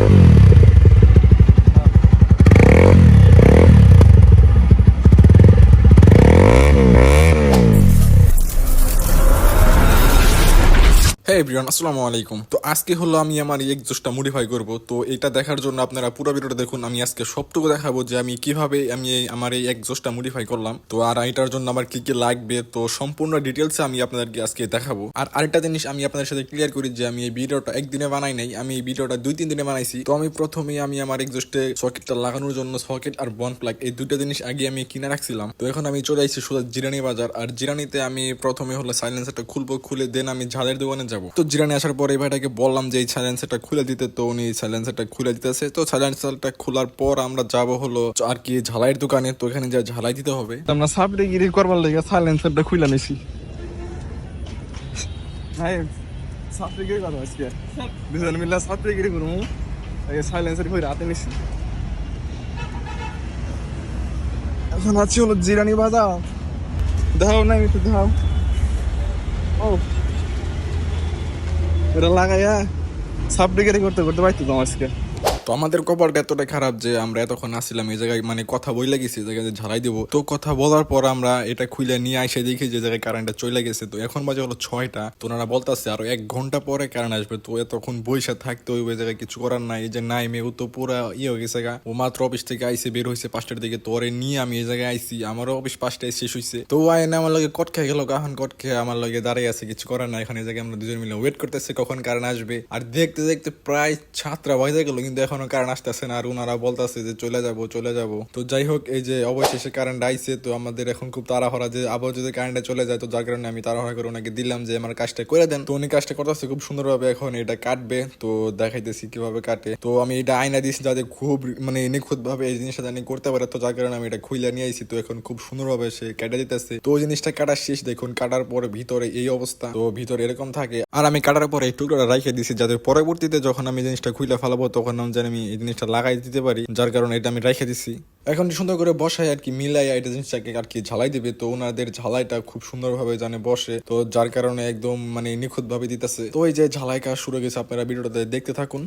Thank you. হ্যাঁ everyone আসসালামু আলাইকুম। তো আজকে হলো আমি আমার এক্সজোসটা মডিফাই করব। তো এটা দেখার জন্য আপনারা পুরো ভিডিওটা দেখুন, আমি আজকে সবটুকু দেখাবো যে আমি কীভাবে আমি আমার এই এক্সজোসটা মডিফাই করলাম। তো আর এটার জন্য আমার কি কি লাগবে, তো সম্পূর্ণ ডিটেলস আমি আপনাদেরকে আজকে দেখাবো। আর আরেকটা জিনিস আমি আপনাদের সাথে ক্লিয়ার করি যে আমি এই ভিডিওটা একদিনে বানাই নাই, আমি এই ভিডিওটা দুই, তিন দিনে বানাইছি। তো আমি প্রথমে আমি আমার এক্সজোস্টে সকেটটা লাগানোর জন্য সকেট আর বন প্লাগ এই দুটো জিনিস আগে আমি কিনে রাখছিলাম। তো এখন আমি চলে আসছি সোজা জিরানি বাজার। আর জিরানিতে আমি প্রথমে হলো সাইলেন্সারটা খুলবো, খুলে দেন আমি ঝালের দোকানে যাব। তো জিরানি আসার পরে এই ভাইটাকে বললাম যে, এই সাইলেন্সারটা খুলে দিতে। তো উনি সাইলেন্সারটা খুলে দিতেছে। তো সাইলেন্সারটা খোলার পর আমরা যাব হলো আর কি ঝালাইয়ের দোকানে। তো এখানে যা ঝালাই দিতে হবে। আমরা সাবরে গিরি করবার লেগে সাইলেন্সারটা খুলে নিছি। করব। সাইলেন্সার রাতে নিছি। এখন আছি হলো জিরানি বাজার। দাও না, একটু দাও ও। এটা লাগাইয়া সাবরে ডিগ্রি করতে করতে পারতো তোমার আজকে। তো আমাদের কপালটা এতটা খারাপ যে আমরা এতক্ষণ আসছিলাম এই জায়গায় মানে কথা বই লাগিয়েছি এই জায়গায় যে ঝালাই দিব। তো কথা বলার পর আমরা এটা খুলে নিয়ে এসে দেখি যে জায়গায় কারেন্টটা চলে গেছে। তো এখন বাজে হলো ছয়টা। তো ওনারা বলতেছে, আরও এক ঘণ্টা পরে কারেন্ট আসবে। তো এতক্ষণ বৈশা থাকতে ওই জায়গায় কিছু করার নাই। এই যে নাই মেয়ে ও তো পুরো ইয়ে হয়ে গেছে গা। ও মাত্র অফিস থেকে আইসে বের হয়েছে পাঁচটার দিকে। তো ওরে নিয়ে আমি এই জায়গায় আইসি। আমারও অফিস পাঁচটায় শেষ হয়েছে তো ও আয় না, আমার লগে কট খেয়ে গেল কাহন কট খেয়ে আমার লগে দাঁড়িয়ে আছে, কিছু করার নাই। এখানে এই জায়গায় আমরা দুজন মিলে ওয়েট করতেছি কখন কারেন্ট আসবে। আর দেখতে দেখতে প্রায় সাতটা বাজে গেল, কিন্তু এখনও কারেন্ট আসতেছে না, আর ওনারা বলতেছে যে চলে যাব চলে যাব। তো যাই হোক, এই যে অবশেষে কারেন্ট আইছে, তো আমাদের এখন খুব তাড়াহড়া যে আবার যদি কারেন্টে চলে যায়, তো যার কারণে আমি তাড়াহড়া করে ওনাকে দিলাম যে, আমার কাজটা করে দেন। তো উনি কাজটা করতেছে খুব সুন্দরভাবে, এখন এটা কাটবে। তো দেখাইতেছি কীভাবে কাটে। তো আমি এটা আয়না দিয়েছি যাতে খুব মানে নিখুঁত ভাবে এই জিনিসটা জানি করতে পারে। তো যার কারণে আমি এটা খুইলে নিয়ে আইছি, তো এখন খুব সুন্দরভাবে সে কেটে দিতেছে। তো ওই জিনিসটা কাটার শেষ, দেখুন, কাটার পরে ভিতরে এই অবস্থা। তো ভিতরে এরকম থাকে। আর আমি কাটার পরে এই টুকরোটা রাখিয়ে দিছি, যাতে পরবর্তীতে যখন আমি জিনিসটা খুইলে ফেলাবো, তখন আমি জানি আমি এই জিনিসটা লাগাই দিতে পারি, যার কারণে এটা আমি রেখে দিছি। এখন সুন্দর করে বসাই আর কি মিলাই এটা জিনিসটাকে আর কি ঝালাই দিবে। তো ওনাদের ঝালাইটা খুব সুন্দরভাবে জানে বসে, তো যার কারণে একদম মানে নিখুঁত ভাবে দিতেছে। তো এই যে ঝালাই কাজ শুরু গেছে, আপনারা ভিডিওটাতে দেখতে থাকুন।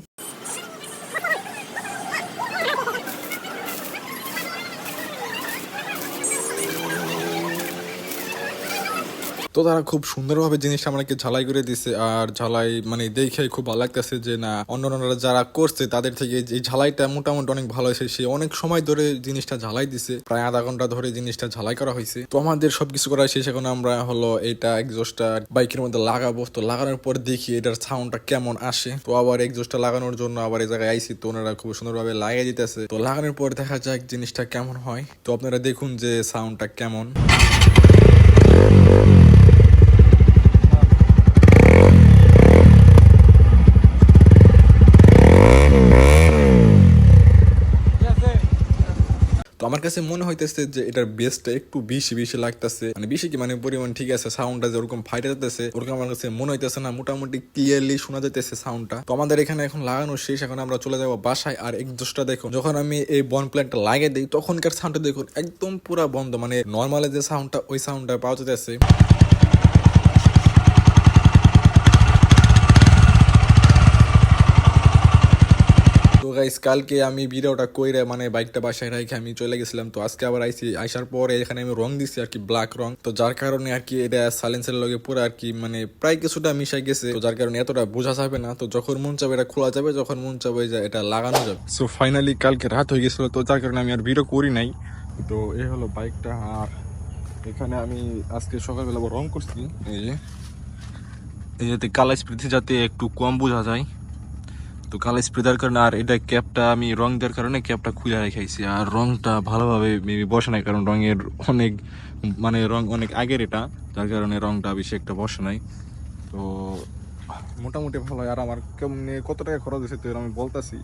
তো তারা খুব সুন্দরভাবে জিনিসটা আমাকে ঝালাই করে দিছে। আর ঝালাই মানে দেখে খুব ভালো লাগতেছে যে, না অন্য অন্যরা যারা করছে, তাদের থেকে এই ঝালাইটা মোটামুটি অনেক ভালো হয়েছে। সে অনেক সময় ধরে জিনিসটা ঝালাই দিছে। প্রায় আধা ঘণ্টা ধরে জিনিসটা ঝালাই করা হয়েছে। তো আমাদের সবকিছু করা শেষ। এখন আমরা হলো এটা এক্সজোস্টটা বাইকের মধ্যে লাগাবো। তো লাগানোর পর দেখি এটার সাউন্ডটা কেমন আসে। তো আবার এক্সজোস্টটা লাগানোর জন্য আবার এই জায়গায় আইসি তো ওনারা খুব সুন্দরভাবে লাগিয়ে দিতেছে। তো লাগানোর পর দেখা যাক জিনিসটা কেমন হয়। তো আপনারা দেখুন যে সাউন্ডটা কেমন। আমার কাছে মনে হইতেছে যে এটার বেসটা একটু বেশি বেশি লাগতেছে। মানে বেশি কি মানে পরিমাণ ঠিক আছে সাউন্ডটা যেরকম ফাইটে যেতেছে ওরকম আমার কাছে মনে হইতেছে না, মোটামুটি ক্লিয়ারলি শোনা যাইতেছে সাউন্ডটা তো আমাদের এখানে এখন লাগানো শেষ, এখন আমরা চলে যাব বাসায়। আর এক দোষটা দেখুন, যখন আমি এই বন প্ল্যান্টটা লাগিয়ে দিই, তখনকার সাউন্ডটা দেখুন একদম পুরা বন্ধ। মানে নর্মালে যে সাউন্ডটা ওই সাউন্ডটা পাওয়া যেতেছে গাইস কালকে আমি ভিডিওটা কইরে মানে বাইকটা বাসায় রেখে আমি চলে গেছিলাম। তো আজকে আবার আইসি আসার পরে এখানে আমি রং দিছি আর কি ব্ল্যাক রং। তো যার কারণে আর কি এটা সাইলেন্সের লগে পুরো আর কি মানে প্রায় কিছুটা মিশাই গেছে। তো যার কারণে এতটা বোঝা যাবে না। তো যখন মন চাবে এটা খোলা যাবে, যখন মন চাবে এটা লাগানো যাবে। সো ফাইনালি কালকে রাত হয়ে গেছিল, তো যার কারণে আমি আর ভিডিও করি নাই। তো এই হলো বাইকটা আর এখানে আমি আজকে সকালবেলা রং করছি। এই যে, এই যাতে কালা স্মৃতি যাতে একটু কম বোঝা যায়। তো কালো স্প্রে দেওয়ার কারণে আর এটা ক্যাপটা আমি রং দেওয়ার কারণে ক্যাপটা খুলে রেখেছি। আর রংটা ভালোভাবে মেবি বসে নাই, কারণ রঙের অনেক মানে রং অনেক আগের এটা, যার কারণে রংটা বেশি একটা বসে নাই। তো মোটামুটি ভালো। আর আমার কেমনি কত টাকা খরচ হয়েছে তো আমি বলতেছি।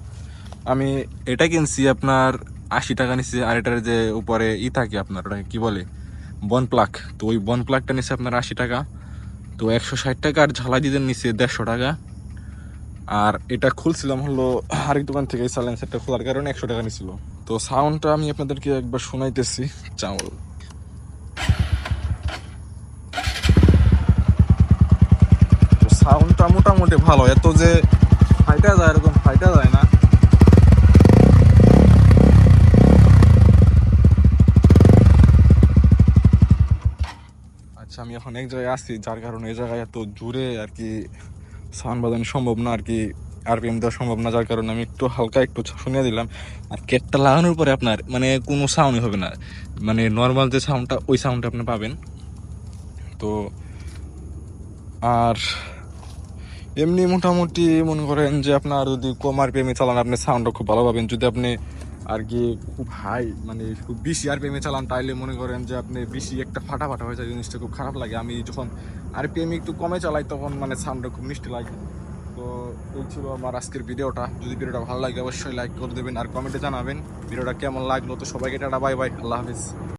আমি এটা কিনছি আপনার আশি টাকা নিচ্ছি আর এটার যে উপরে ই থাকে আপনার, ওটাকে কী বলে? বন প্লাক তো ওই বন প্লাকটা নিচ্ছে আপনার আশি টাকা। তো একশো ষাট টাকা, আর ঝালাই দিতে নিচ্ছে দেড়শো টাকা। আর এটা খুলছিলাম হলো আরেক দোকান থেকে সাইলেন্সারটা খোলার কারণে একশো টাকা নিছিল। তো সাউন্ডটা আমি আপনাদেরকে একবার শোনাইতেছি, চাউল। সাউন্ডটা মোটামুটি ভালো, এত যে ফাইটা যায় এরকম ফাইটা যায় না। আচ্ছা আমি এখন এক জায়গায় আছি, যার কারণে এই জায়গায় এত জুড়ে আর কি সাউন্ড বাজানো সম্ভব না, আর কি আরপিএম দেওয়া সম্ভব না, যার কারণে আমি একটু হালকা একটু শুনিয়ে দিলাম। আর কেটটা লাগানোর পরে আপনার মানে কোনো সাউন্ডই হবে না। মানে নর্মাল যে সাউন্ডটা ওই সাউন্ডটা আপনি পাবেন। তো আর এমনি মোটামুটি মনে করেন যে আপনার যদি কম আরপিএমে চালান, আপনি সাউন্ডটা খুব ভালো পাবেন। যদি আপনি আর কি খুব হাই মানে খুব বেশি আর প্রেমে চালান, তাইলে মনে করেন যে আপনি বেশি একটা ফাটা ফাটা হয়ে যায়, জিনিসটা খুব খারাপ লাগে। আমি যখন আর আরপিএম একটু কমে চালাই, তখন মানে সাউন্ডটা খুব মিষ্টি লাগে। তো এই ছিল আমার আজকের ভিডিওটা। যদি ভিডিওটা ভালো লাগে, অবশ্যই লাইক করে দেবেন আর কমেন্টে জানাবেন। ভিডিওটা কেমন লাগল? তো সবাইকে টাটা বাই বাই আল্লাহ হাফিজ।